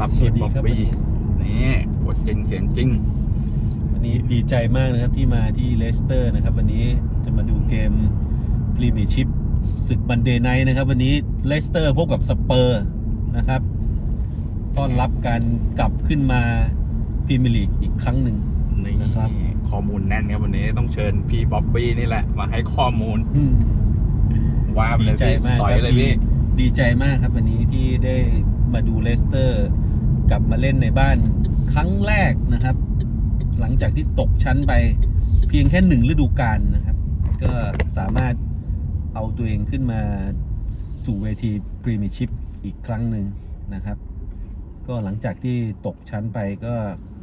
รับสวัสดีบ๊อบครับ บี้นี่บทจริงเสียงจริง วันนี้ดีใจมากนะครับที่มาที่เลสเตอร์นะครับ วันนี้จะมาดูเกมพรีเมียร์ชิพศึกบันเดย์ไนท์นะครับ วันนี้เลสเตอร์พบกับสเปอร์นะครับต้อนรับการกลับขึ้นมาพรีเมียร์ลีกอีกครั้งหนึ่ง นี่นะครับ ข้อมูลแน่นครับวันนี้ต้องเชิญพี่บ๊อบบี้นี่แหละ มาให้ข้อมูลอืมว่าไปดีเลยใจพี่มากสอยครับเลยดีพี่ ดีใจมากครับวันนี้ที่ได้มาดูเลสเตอร์ กลับมาเล่นในบ้านครั้งแรกนะครับ หลังจากที่ตกชั้นไปเพียงแค่หนึ่งฤดูกาลนะครับ ก็สามารถเอาตัวเองขึ้นมาสู่เวทีพรีเมียร์ชิพอีกครั้งหนึ่งนะครับ ก็หลังจากที่ตกชั้นไปก็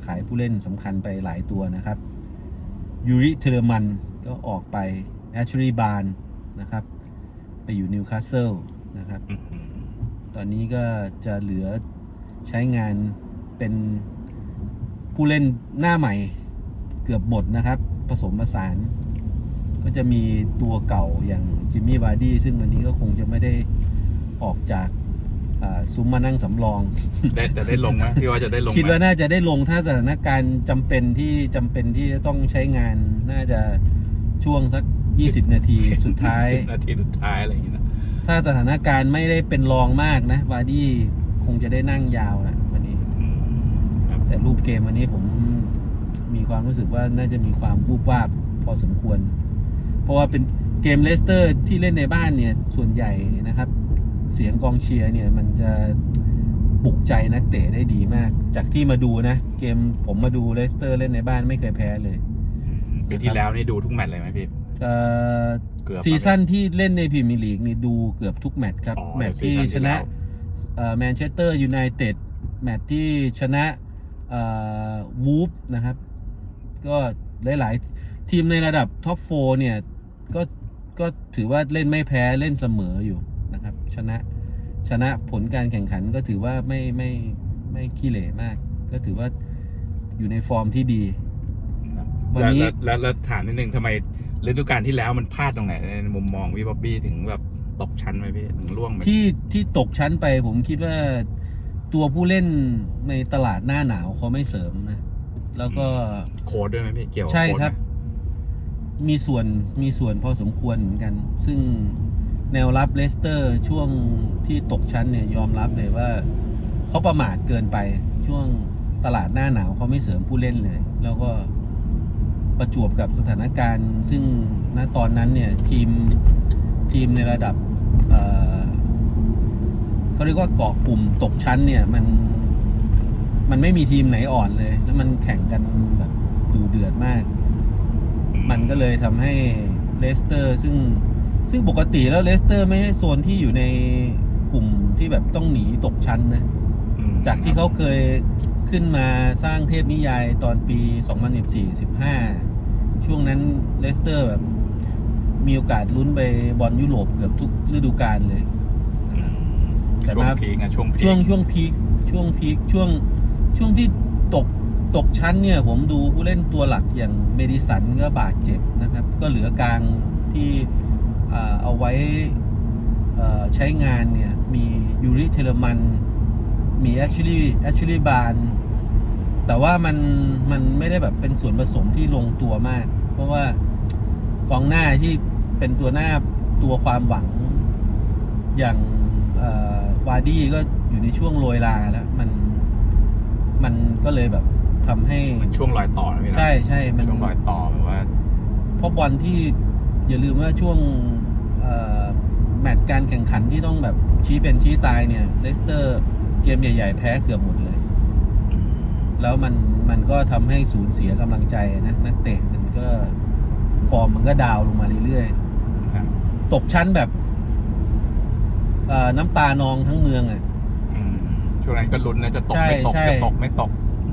ขายผู้เล่นสำคัญไปหลายตัวนะครับยูริเทเลมันก็ออกไปแอชลีย์บานนะครับ ไปอยู่นิวคาสเซิลนะครับอื้อหือตอนนี้ก็จะเหลือ ใช้งานเป็นผู้เล่นหน้าใหม่เกือบหมดนะครับ ผสมผสาน ก็จะมีตัวเก่าอย่างจิมมี่วาร์ดี้ซึ่งวันนี้ก็คงจะไม่ได้ออกจากอ่าซุ้มมานั่งสำรองได้จะได้ลงไหมพี่ว่าจะได้ลงไหมคิดว่าน่าจะได้ลงถ้าสถานการณ์จำเป็นที่จำเป็นที่จะต้องใช้งานน่าจะช่วงสัก 20 นาทีสุดท้ายสิบนาทีสุดท้ายอะไรอย่างเงี้ยนะถ้าสถานการณ์ไม่ได้เป็นรองมากนะวาร์ดี้ คงจะได้นั่งยาวนะวันนี้อืมครับแต่รูปเกมวันนี้ผมมีความรู้สึกว่าน่าจะมีความวูบวาบพอสมควร เพราะว่าเป็นเกมเลสเตอร์ที่เล่นในบ้านเนี่ย ส่วนใหญ่นะครับ เสียงกองเชียร์เนี่ย มันจะปลุกใจนักเตะได้ดีมาก จากที่มาดูนะ เกมผมมาดูเลสเตอร์เล่นในบ้านไม่เคยแพ้เลยปีที่แล้วนี่ดูทุกแมตช์เลยไหมพี่เอ่อเกือบซีซั่นที่เล่นในพรีเมียร์ลีกนี่ดูเกือบทุกแมตช์ครับอ๋อแมตช์ที่ซีซั่นชนะ แล้วแมนเชสเตอร์ยูไนเต็ดแมตช์ที่ชนะวูฟนะครับ ก็หลาย ๆ ทีมในระดับท็อปโฟเนี่ย ก็ก็ถือว่าเล่นไม่แพ้เล่นเสมออยู่นะครับ ชนะชนะผลการแข่งขันก็ถือว่าไม่ไม่ไม่ขี้เหร่มาก ก็ถือว่าอยู่ในฟอร์มที่ดีครับวันนี้แล้วแล้วแล้วถามนิดนึงทำไมฤดูกาลที่แล้วมันพลาดตรงไหนในมุมมองพี่บ๊อบบี้ถึงแบบ ตกชั้นไหมพี่ถึงร่วงไหมที่ที่ตกชั้นไปผมคิดว่าตัวผู้เล่นในตลาดหน้าหนาวเขาไม่เสริมนะ แล้วก็โค้ดด้วยไหมพี่เกี่ยวกับใช่โค้ดครับไหมมีส่วนมีส่วนพอสมควรเหมือนกัน ซึ่งแนวรับเลสเตอร์ช่วงที่ตกชั้นเนี่ยยอมรับเลยว่าเขาประมาทเกินไปช่วงตลาดหน้าหนาวเขาไม่เสริมผู้เล่นเลย แล้วก็ประจวบกับสถานการณ์ ซึ่งณตอนนั้นเนี่ยทีมทีมในระดับ เอ่อเขาเรียกว่าเกาะกลุ่มตกชั้นเนี่ยมันมันไม่มีทีมไหนอ่อนเลย แล้วมันแข่งกันแบบดูเดือดมาก มันก็เลยทำให้เลสเตอร์ ซึ่งซึ่งปกติแล้วเลสเตอร์ ไม่ใช่โซนที่อยู่ในกลุ่มที่แบบต้องหนีตกชั้นนะอืมจากที่เขาเคยขึ้นมาสร้างเทพนิยายตอนปี 2014-15 ช่วงนั้นเลสเตอร์แบบ มีโอกาสลุ้นไปบอลยุโรปเกือบทุกฤดูกาลเลยอืมแต่ช่วงมาพีคนะช่วงพีคช่วงช่วงพีคช่วงพีคช่วงช่วงที่ตกตกชั้นเนี่ย ผมดูผู้เล่นตัวหลักอย่างเมดิสันก็บาดเจ็บนะครับ ก็เหลือกลางที่อ่าเอาไว้เอ่อใช้งานเนี่ย มียูริเทเลมัน มีแอชลีย์แอชลีย์บานแต่ว่ามันมันไม่ได้แบบเป็นส่วนผสมที่ลงตัวมาก เพราะว่า กองหน้าที่เป็นตัวหน้าตัวความหวัง อย่างเอ่อวาร์ดี้ก็อยู่ในช่วงโรยลาแล้ว มันมันก็เลยแบบทำให้มันช่วงรอยต่อนะพี่นะใช่ใช่มันช่วงรอยต่อแบบว่าเพราะบอลที่อย่าลืมว่าช่วงเอ่อแมตช์การแข่งขันที่ต้องแบบชี้เป็นชี้ตายเนี่ยเลสเตอร์เกมใหญ่ ๆ แพ้เกือบหมดเลย แล้วมันมันก็ทำให้สูญเสียกำลังใจนะ นักเตะมันก็ ฟอร์มมันก็ดาวน์ลงมาเรื่อยครับๆ ตกชั้นแบบเอ่อน้ำตานองทั้งเมืองอะ อืมช่วงนั้นก็ลุ้นนะจะตกใช่ไม่ตกใช่ จะตกไม่ตก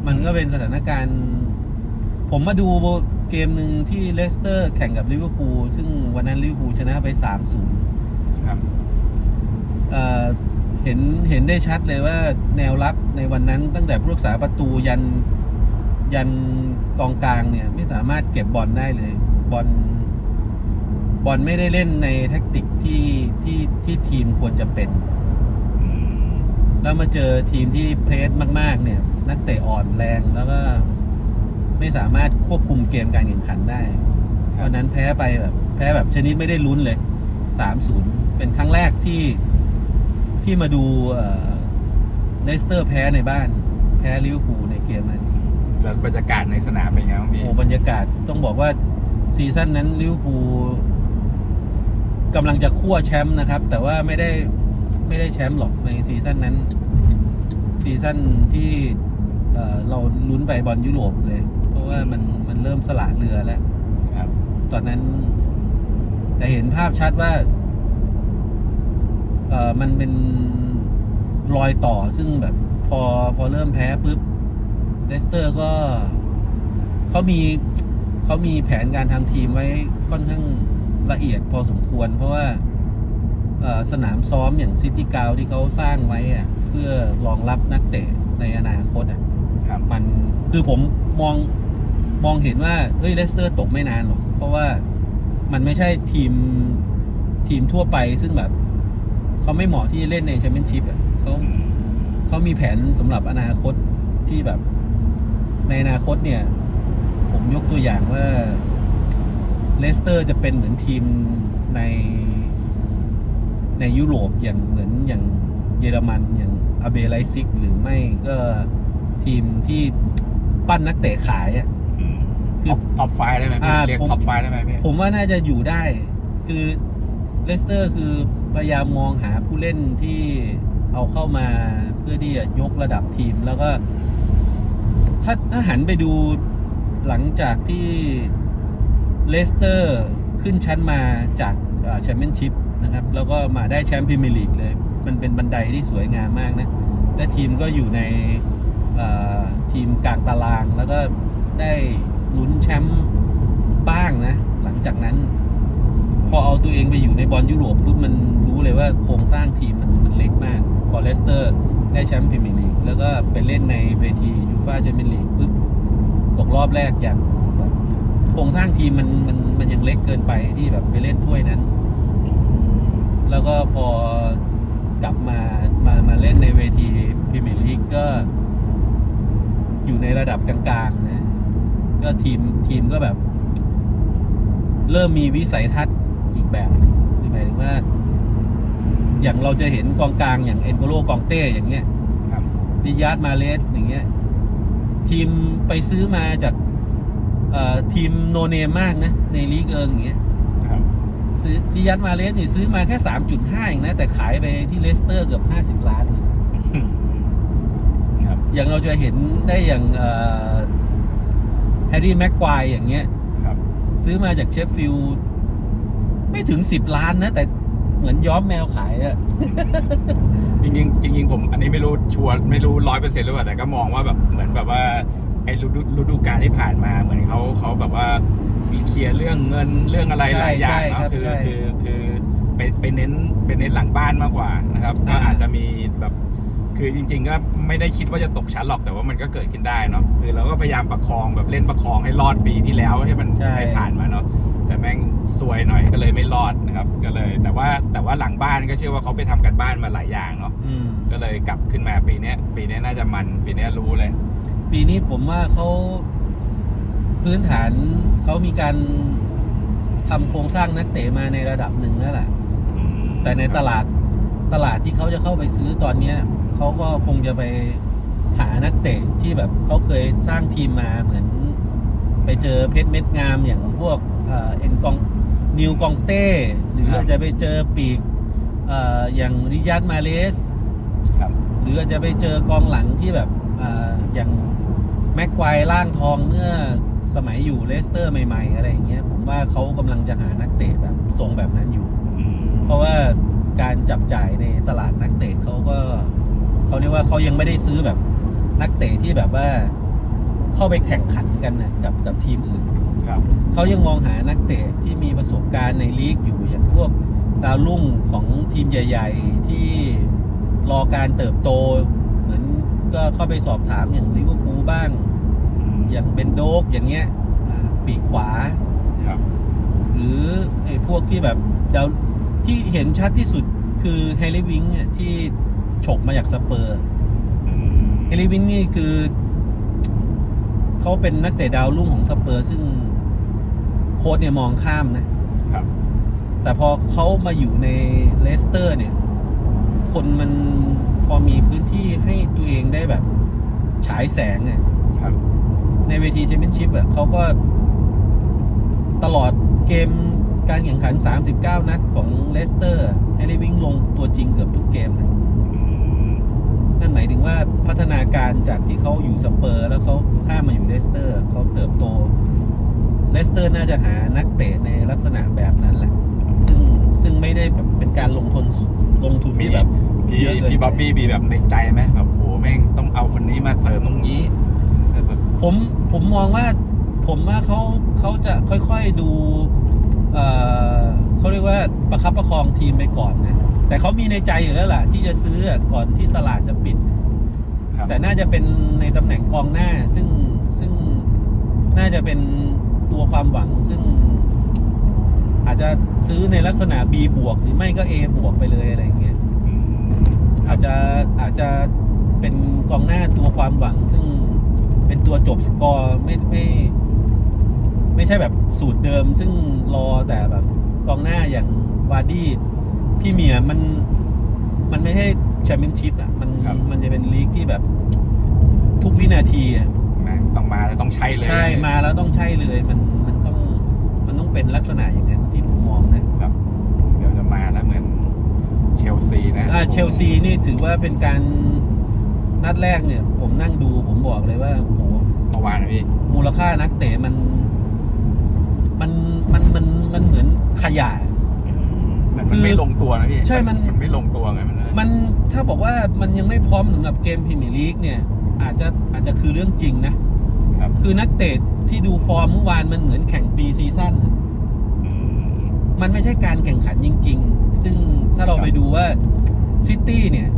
มันก็เป็นสถานการณ์ ผมมาดูเกมหนึ่งที่เลสเตอร์แข่งกับลิเวอร์พูลซึ่งวันนั้นลิเวอร์พูลชนะไป3-0ครับ เอ่อเห็นเห็นได้ชัดเลยว่าแนวรับในวันนั้นตั้งแต่ผู้รักษาประตูยันยันกองกลางเนี่ย ไม่สามารถเก็บบอลได้เลย บอลบอลไม่ได้เล่นในแท็กติกที่ที่ที่ทีมควรจะเป็นอืมแแล้วมาเจอทีมที่เพลสมาก ๆ เนี่ย นักเตะอ่อนแรงแล้วก็ไม่สามารถควบคุมเกมการแข่งขันได้ครับวันนั้นแพ้ไปแบบ แพ้แบบชนิดไม่ได้ลุ้นเลยสามศูนย์เป็นครั้งแรกที่ที่มาดูเลสเตอร์แพ้ในบ้าน แพ้ลิเวอร์พูลในเกมนั้นแล้วบรรยากาศในสนามเป็นไงบ้างพี่โอ้บรรยากาศต้องบอกว่า ซีซั่นนั้นลิเวอร์พูลกำลังจะคั่วแชมป์นะครับ แต่ว่าไม่ได้ไม่ได้แชมป์หรอกในซีซั่นนั้น ซีซั่นที่เอ่อเราลุ้นไปบอลยุโรปเลย เพราะว่ามันมันเริ่มสละเรือแล้วครับตอนนั้นแต่เห็นภาพชัดว่าเออมันเป็นรอยต่อซึ่งแบบพอพอเริ่มแพ้ปุ๊บเลสเตอร์ก็เขามี เขามีแผนการทำทีมไว้ค่อนข้างละเอียดพอสมควร เพราะว่าเอ่อสนามซ้อมอย่างซิตี้กาวที่เขาสร้างไว้อะเพื่อรองรับนักเตะในอนาคตอะครับมันคือผมมองมองเห็นว่าเฮ้ยเลสเตอร์ตกไม่นานหรอก เพราะว่ามันไม่ใช่ทีมทีมทั่วไปซึ่งแบบเขาไม่เหมาะที่จะเล่นในแชมเปี้ยนชิพอะเขาอืมเขามีแผนสำหรับอนาคตที่แบบในอนาคตเนี่ยผม ยกตัวอย่างว่าเลสเตอร์จะเป็นเหมือนทีมในในยุโรปอย่างเหมือนอย่างเยอรมันอย่างอาเบไลซิก หรือไม่ก็ทีมที่ปั้นนักเตะขายอะอืมคือท็อปท็อปไฟว์ได้ไหมพี่อ่าเรียกผมท็อปไฟว์ได้ไหมพี่ผมว่าน่าจะอยู่ได้ คือเลสเตอร์คือพยายามมองหาผู้เล่นที่เอาเข้ามาเพื่อที่จะยกระดับทีมแล้วก็ ถ้าถ้าหันไปดู หลังจากที่เลสเตอร์ขึ้นชั้นมาจากแชมเปี้ยนชิพนะครับ แล้วก็มาได้แชมป์พรีเมียร์ลีกเลย มันเป็นบันไดที่สวยงามมากนะ และทีมก็อยู่ในทีมกลางตาราง แล้วก็ได้ลุ้นแชมป์บ้างนะ หลังจากนั้น พอเอาตัวเองไปอยู่ในบอลยุโรปปุ๊บมันรู้เลยว่าโครงสร้างทีมมันมันเล็กมาก พอเลสเตอร์ได้แชมป์พรีเมียร์ลีกแล้วก็ไปเล่นในเวทียูฟ่าแชมเปี้ยนลีกปุ๊บ ตกรอบแรกอย่างแบบโครงสร้างทีมมันมันมันยังเล็กเกินไปที่แบบไปเล่นถ้วยนั้น แล้วก็พอกลับมามามาเล่นในเวทีพรีเมียร์ลีกก็อยู่ในระดับกลางๆนะก็ทีมทีมก็แบบ เริ่มมีวิสัยทัศน์อีกแบบหนึ่งคือหมายถึงว่า อย่างเราจะเห็นกองกลางอย่างเอ็นโกโลกองเต้อย่างเงี้ยครับดิยาร์ดมาเลสอย่างเงี้ย ทีมไปซื้อมาจากเอ่อทีมโนเนมมากนะ ในลีกเอิงอย่างเงี้ยครับซื้อดิยัตมาเลสนี่ซื้อมาแค่3.5เองนะ แต่ขายไปที่เลสเตอร์เกือบ50ล้านนะครับอย่างเราจะเห็นได้อย่างแฮร์รี่แม็กควายอย่างเงี้ยครับซื้อมาจากเชฟฟิลด์ไม่ถึง10ล้านนะ แต่ เหมือนย้อมแมวขายอะจริงๆจริงๆผมอันนี้ไม่รู้ชัวร์ไม่รู้ร้อยเปอร์เซ็นต์หรือเปล่าแต่ก็มองว่าแบบเหมือนแบบว่าไอ้ฤดูฤดูกาลที่ผ่านมาเหมือนเขาเขาแบบว่าเคลียร์เรื่องเงินเรื่องอะไรหลายอย่างใช่ครัเนาะบคือใช่คือคือไปไปเน้นไปเน้นหลังบ้านมากกว่านะครับ ก็อ่าอาจจะมีแบบคือจริง ๆ ก็ไม่ได้คิดว่าจะตกชั้นหรอกแต่ว่ามันก็เกิดขึ้นได้เนาะคือเราก็พยายามประคองแบบเล่นประคองให้รอดปีที่แล้วให้มันใช่ให้ผ่านมาเนาะ แต่แม่งซวยหน่อยก็เลยไม่รอดนะครับ ก็เลย แต่ว่าแต่ว่าหลังบ้านก็เชื่อว่าเขาไปทำกันบ้านมาหลายอย่างเนาะอืมก็เลยกลับขึ้นมาปีเนี้ยปีเนี้ยน่าจะมันปีเนี้ยรู้เลย ปีนี้ผมว่าเขาพื้นฐานเขามีการทำโครงสร้างนักเตะมาในระดับหนึ่งแล้วแหละอืมแต่ในตลาดตลาดที่เขาจะเข้าไปซื้อตอนเนี้ยเขาก็คงจะไปหานักเตะที่แบบเขาเคยสร้างทีมมาเหมือน ไปเจอเพชรเม็ดงามอย่างพวก เอ่อเอ็นกองนิวกองเต้ หรืออาจจะไปเจอปีกเอ่ออย่างริยัตมาเลสครับหรืออาจจะไปเจอกองหลังที่แบบอ่าอย่างแม็กควายล่างทองเมื่อสมัยอยู่เลสเตอร์ใหม่ ๆ อะไรอย่างเงี้ยผมว่าเขากำลังจะหานักเตะแบบทรงแบบนั้นอยู่อืมเพราะว่าการจับจ่ายในตลาดนักเตะเขาก็เขาเรียกว่าเขายังไม่ได้ซื้อแบบนักเตะที่แบบว่า เข้าไปแข่งขันกันนะกับกับทีมอื่นครับเขายังมองหานักเตะที่มีประสบการณ์ในลีกอยู่อย่างพวกดาวรุ่งของทีมใหญ่ ๆ ที่รอการเติบโต เหมือนก็เข้าไปสอบถามอย่างลิเวอร์พูลบ้าง อย่างเบนโดกอย่างเงี้ยอ่าปีกขวาครับหรือไอ้พวกที่แบบดาวที่เห็นชัดที่สุดคือไฮเลวิงอะที่ฉกมาจากสเปอร์อืมเอลิวินนี่คือ เขาเป็นนักเตะดาวรุ่งของสเปอร์ ซึ่งโค้ชเนี่ยมองข้ามนะ ครับ แต่พอเขามาอยู่ในเลสเตอร์ เนี่ย คนมันพอมีพื้นที่ให้ตัวเองได้แบบ ฉายแสงเนี่ยครับ ในเวทีแชมเปี้ยนชิพอะเขาก็ตลอดเกมการแข่งขัน 39 นัดของเลสเตอร์เอลิวิงลงตัวจริงเกือบทุกเกมนะอืม นั่นหมายถึงว่าพัฒนาการจากที่เขาอยู่สเปอร์ แล้วเขาข้ามมาอยู่เลสเตอร์เขาเติบโตเลสเตอร์น่าจะหานักเตะในลักษณะแบบนั้นแหละ ซึ่งซึ่งไม่ได้แบบเป็นการลงทุนลงทุนมีที่แบบพี่เยอะเกินไปพี่บ๊อบบี้มีแบบในใจไหมแบบโหแม่งต้องเอาคนนี้มาเสริมตรงนี้แบบผมผมมองว่าผมว่าเขาเขาจะค่อยๆดูเอ่อเขาเรียกว่าประคับประคองทีมไปก่อนนะ แต่เขามีในใจอยู่แล้วล่ะ ที่จะซื้อก่อนที่ตลาดจะปิดครับแต่น่าจะเป็นในตำแหน่งกองหน้า ซึ่งซึ่งน่าจะเป็นตัวความหวัง ซึ่ง อาจจะซื้อในลักษณะ B บวกหรือไม่ก็ A บวกไปเลยอะไรอย่างเงี้ยอืมครัอาบจจะอาจจะเป็นกองหน้าตัวความหวัง ซึ่งเป็นตัวจบสกอร์ไม่ไม่ ไม่ใช่แบบสูตรเดิม ซึ่งรอแต่แบบกองหน้าอย่างวาร์ดี้ พี่เมียร์มัน มันไม่ใช่แชมเปี้ยนชิพอะ มันครับ มันจะเป็นลีกที่แบบ ทุกวินาทีอะแม่งต้องมาแล้วต้องใช่เลย ใช่มาแล้วต้องใช่เลย มันมันต้องมันต้องเป็นลักษณะอย่างนั้นที่ผมมองนะครับเดี๋ยวจะมาแล้วเหมือนเชลซีนะอ่าเชลซีนี่ถือว่าเป็นการนัดแรกเนี่ย ผมนั่งดูผมบอกเลยว่าโอ้โหเมื่อวานนะพี่ มูลค่านักเตะมัน มันมันมันมันเหมือนขยะ มันคืมันอไม่ลงตัวนะพี่ใช่มัน มันไม่ลงตัวไงมันเลยมันถ้าบอกว่ามันยังไม่พร้อมสำหรับเกมพรีเมียร์ลีกเนี่ยอาจจะอาจจะคือเรื่องจริงนะ ครับคือนักเตะที่ดูฟอร์มเมื่อวานมันเหมือนแข่งปีซีซั่นน่ะอืม มันไม่ใช่การแข่งขันจริง ๆ ซึ่งถ้าเราครับ ไปดูว่าซิตี้เนี่ย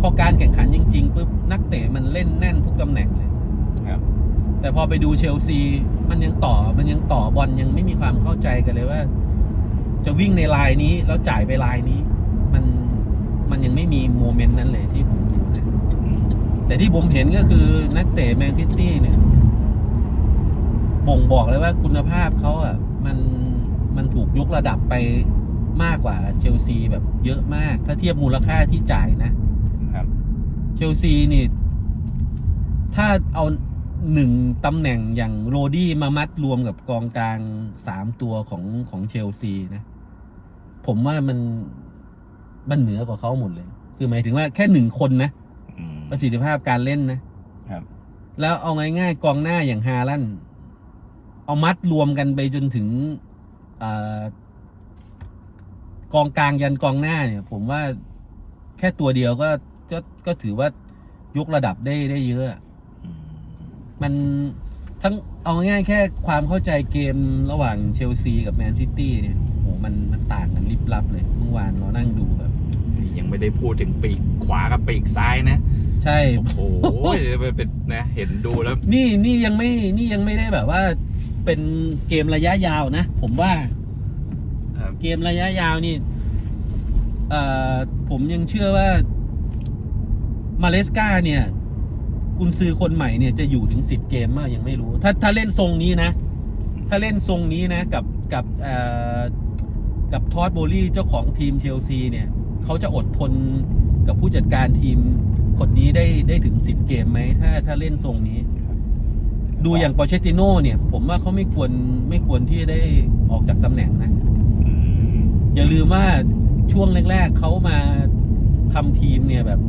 พอการแข่งขันจริงๆปุ๊บนักเตะมันเล่นแน่นทุกตำแหน่งเลย ครับ แต่พอไปดูเชลซี มันยังต่อมันยังต่อบอลยังไม่มีความเข้าใจกันเลยว่า จะวิ่งในลายนี้แล้วจ่ายไปลายนี้ มันมันยังไม่มีโมเมนต์นั้นเลยที่ผมดูนะอืมแต่ที่ผมเห็นก็คือนักเตะแมนซิตี้เนี่ย บ่งบอกเลยว่าคุณภาพเขาอะมันมันถูกยกระดับไปมากกว่าเชลซีแบบเยอะมาก ถ้าเทียบมูลค่าที่จ่ายนะ ครับ เชลซีนี่ ถ้าเอา หนึ่งตำแหน่งอย่างโรดี้มามัดรวมกับกองกลางสามตัวของของเชลซีนะ ผมว่ามันมันเหนือกว่าเขาหมดเลย คือหมายถึงว่าแค่หนึ่งคนนะอืมประสิทธิภาพการเล่นนะครับ แล้วเอาง่ายๆกองหน้าอย่างฮาลันด์เอามัดรวมกันไปจนถึงเออกองกลางยันกองหน้าเนี่ย ผมว่าแค่ตัวเดียวก็ก็ก็ถือว่ายกระดับได้ได้เยอะอืม มันทั้งเอาง่ายๆแค่ความเข้าใจเกมระหว่างเชลซีกับแมนซิตี้เนี่ยโหมันมันต่างกันลิบลับเลยเมื่อวานเรานั่งดูแบบ นี่ยังไม่ได้พูดถึงปีกขวากับปีกซ้ายนะ ใช่ โอ้โหเป็นนะเห็นดูแล้ว นี่นี่ยังไม่นี่ยังไม่ได้แบบว่า เป็นเกมระยะยาวนะ ผมว่า ครับ เกมระยะยาวนี่เอ่อผมยังเชื่อว่ามาเลสกาเนี่ย กุนซือคนใหม่เนี่ยจะอยู่ถึงสิบเกมมากยังไม่รู้ ถ้าถ้าเล่นทรงนี้นะ ถ้าเล่นทรงนี้นะกับกับเอ่อกับทอดโบลี่เจ้าของทีมเชลซีเนี่ยเขาจะอดทนกับผู้จัดการทีมคนนี้ได้ได้ถึงสิบเกมไหมถ้าถ้าเล่นทรงนี้ ดูอย่างปอเชติโน่เนี่ย ผมว่าเขาไม่ควรไม่ควรที่จะได้ออกจากตำแหน่งนะอืมอย่าลืมว่าช่วงแรก ๆเขามาทำทีมเนี่ยแบบ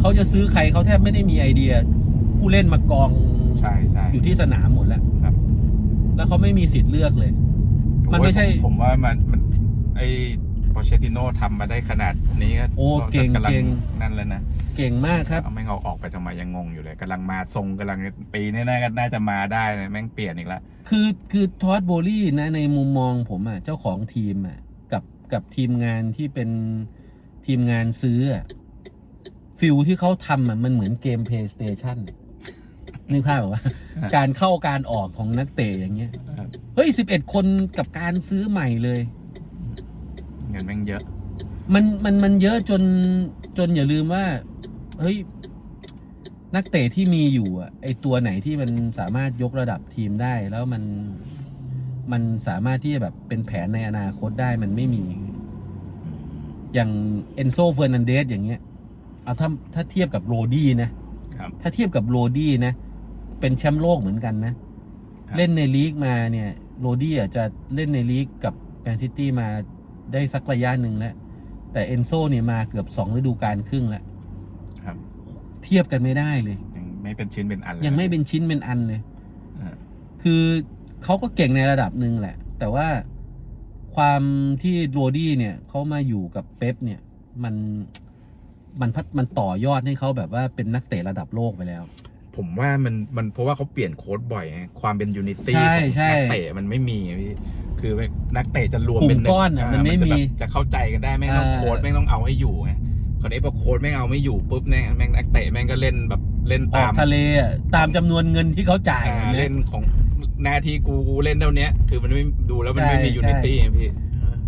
เขาจะซื้อใครเขาแทบไม่ได้มีไอเดีย ผู้เล่นมากองใช่ใช่อยู่ที่สนามหมดแล้วครับ แล้วเขาไม่มีสิทธิ์เลือกเลย มันไม่ใช่ผผมว่ามันมันไอ้ปอเชติโน่ทำมาได้ขนาดนี้ก็โอ้เก่งกำลัเก่งนั่นแล้วนะเก่งมากครับเอาแม่งเอาออกไปทำไมยังงงอยู่เลยกำลังมาทรงกำลังปีนี้น่าน่าจะมาได้นะแม่งเปลี่ยนอีกแล้วคือคือทอดโบลี่นะในมุมมองผมอะ่ะเจ้าของทีมอะ่ะกับกับทีมงานที่เป็นทีมงานซื้ออะ ฟิลที่เขาทำอะมันเหมือนเกม PlayStation นึกภาพแบบว่า ฮะ การเข้าการออกของนักเตะอย่างเงี้ย ครับเฮ้ยสิบเอ็ดคนกับการซื้อใหม่เลย เงินแม่งเยอะ มันมันมันเยอะจนจนอย่าลืมว่า เฮ้ย นักเตะที่มีอยู่อะไอตัวไหนที่มันสามารถยกระดับทีมได้ แล้วมันมันสามารถที่จะแบบเป็นแผนในอนาคตได้มันไม่มี อย่างเอนโซเฟอร์นันเดสอย่างเงี้ย เอาถ้าถ้าเทียบกับโรดี้นะครับถ้าเทียบกับโรดี้นะ เป็นแชมป์โลกเหมือนกันนะ ครับ เล่นในลีกมาเนี่ยโรดี้อาจจะเล่นในลีกกับแมนซิตี้มาได้สักระยะหนึ่งแล้ว แต่เอนโซเนี่ยมาเกือบสองฤดูกาลครึ่งแล้ว ครับ เทียบกันไม่ได้เลย ยังไม่เป็นชิ้นเป็นอันเลยยังไม่เป็นชิ้นเป็นอันเลย อ่าคือเขาก็เก่งในระดับหนึ่งแหละ แต่ว่าความที่โรดี้เนี่ยเขามาอยู่กับเป๊ปเนี่ย มัน มันพัฒมันต่อยอดให้เขาแบบว่าเป็นนักเตะระดับโลกไปแล้ว ผมว่ามันมันเพราะว่าเขาเปลี่ยนโค้ดบ่อยไงความเป็นยูนิตี้ใช่ของใช่นักเตะมันไม่มีอะพี่คือนักเตะจะรวมกลุ่มเป็นหงก้อนอะามันไม่จะมีแบบจะเข้าใจกันได้ไม่ต้องอ่าโค้ดไม่ต้องเอาให้อยู่ไงคราวนี้พอโค้ดไม่เอาไม่อยู่ปุ๊บเนี่ยแม่งนักเตะแม่งก็เล่นแบบเล่นออตากมทะเลอะตามจำนวนเงินที่เขาจ่ายอ่าอะเล่นของหนาทีกูกูเล่นเท่าเนี้ย คือมันไม่ดูแล้วมันไม่มีใช่ยูนิตี้ไงพี่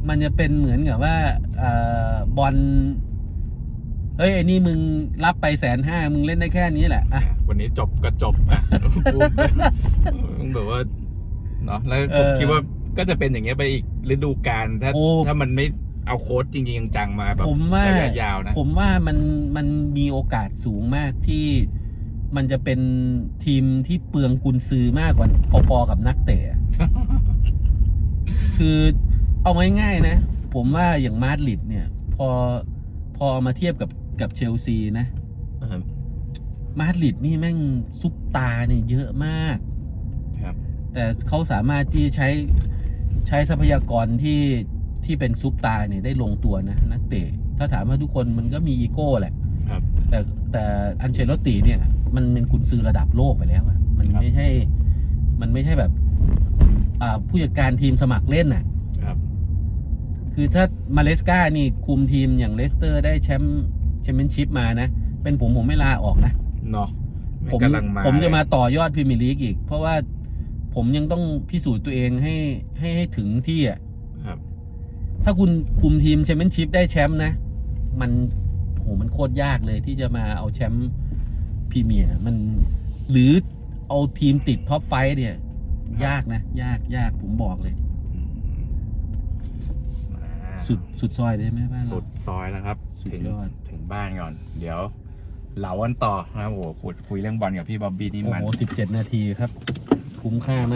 มันจะเป็นเหมือนกับว่าเอ่อบอล เฮ้ยไอ้นี่มึงรับไปแสนห้ามึงเล่นได้แค่นี้แหละอะ วันนี้จบก็จบอะกูแบบว่าเนาะแล้วผมเออคิดว่าก็จะเป็นอย่างเงี้ยไปอีกฤดูกาลถ้าโอ้ ถ้ามันไม่เอาโค้ดจริงๆจังๆมาแบบผมว่าระยะยาวนะผมว่ามันมันมีโอกาสสูงมากที่มันจะเป็นทีมที่เปลืองกุนซือมากกว่าพอๆกับนักเตะอะ คือเอาง่ายๆนะ ผมว่าอย่างมาดริดเนี่ย พอพอเอามาเทียบกับ กับเชลซีนะเออมาดริดนี่แม่งซุปตาเนี่ยเยอะมากครับ แต่เขาสามารถที่ใช้ใช้ทรัพยากรที่ที่เป็นซุปตาร์เนี่ยได้ลงตัวนะนักเตะ ถ้าถามว่าทุกคนมันก็มีอีโก้แหละครับแต่แต่อันเชลโลติเนี่ย มันเป็นกุนซือระดับโลกไปแล้วอะมันครับไม่ใช่ มันไม่ใช่แบบ อ่าผู้จัดการทีมสมัครเล่นน่ะครับ คือถ้ามาเลสกานี่คุมทีมอย่างเลสเตอร์ได้แชมป์ แชมเปี้ยนชิพมานะ เป็นผมผมไม่ลาออกนะเนาะนผมกำลังมาผมจะมาต่อยอดพรีเมียร์ลีกอีก เพราะว่าผมยังต้องพิสูจน์ตัวเองให้ให้ให้ถึงที่อะครับถ้าคุณคุมทีมแชมเปี้ยนชิพได้แชมป์นะ มันโหมันโคตรยากเลยที่จะมาเอาแชมป์พรีเมียร์มันหรือเอาทีมติดท็อปไฟว์เนี่ย ยากนะ ยากยากผมบอกเลยอืมอ่าสุดสุดซอยเลยไหมบ้านสุเราดซอยแล้วครับ สุดถึงยอด ถึงบ้านก่อน เดี๋ยวเหลากันต่อนะครับโอ้โหคุยคุยเรื่องบอลกับพี่บ๊อบบี้นี่โอ้มัน โหสิบเจ็ดนาทีครับ คุ้มค่ามาก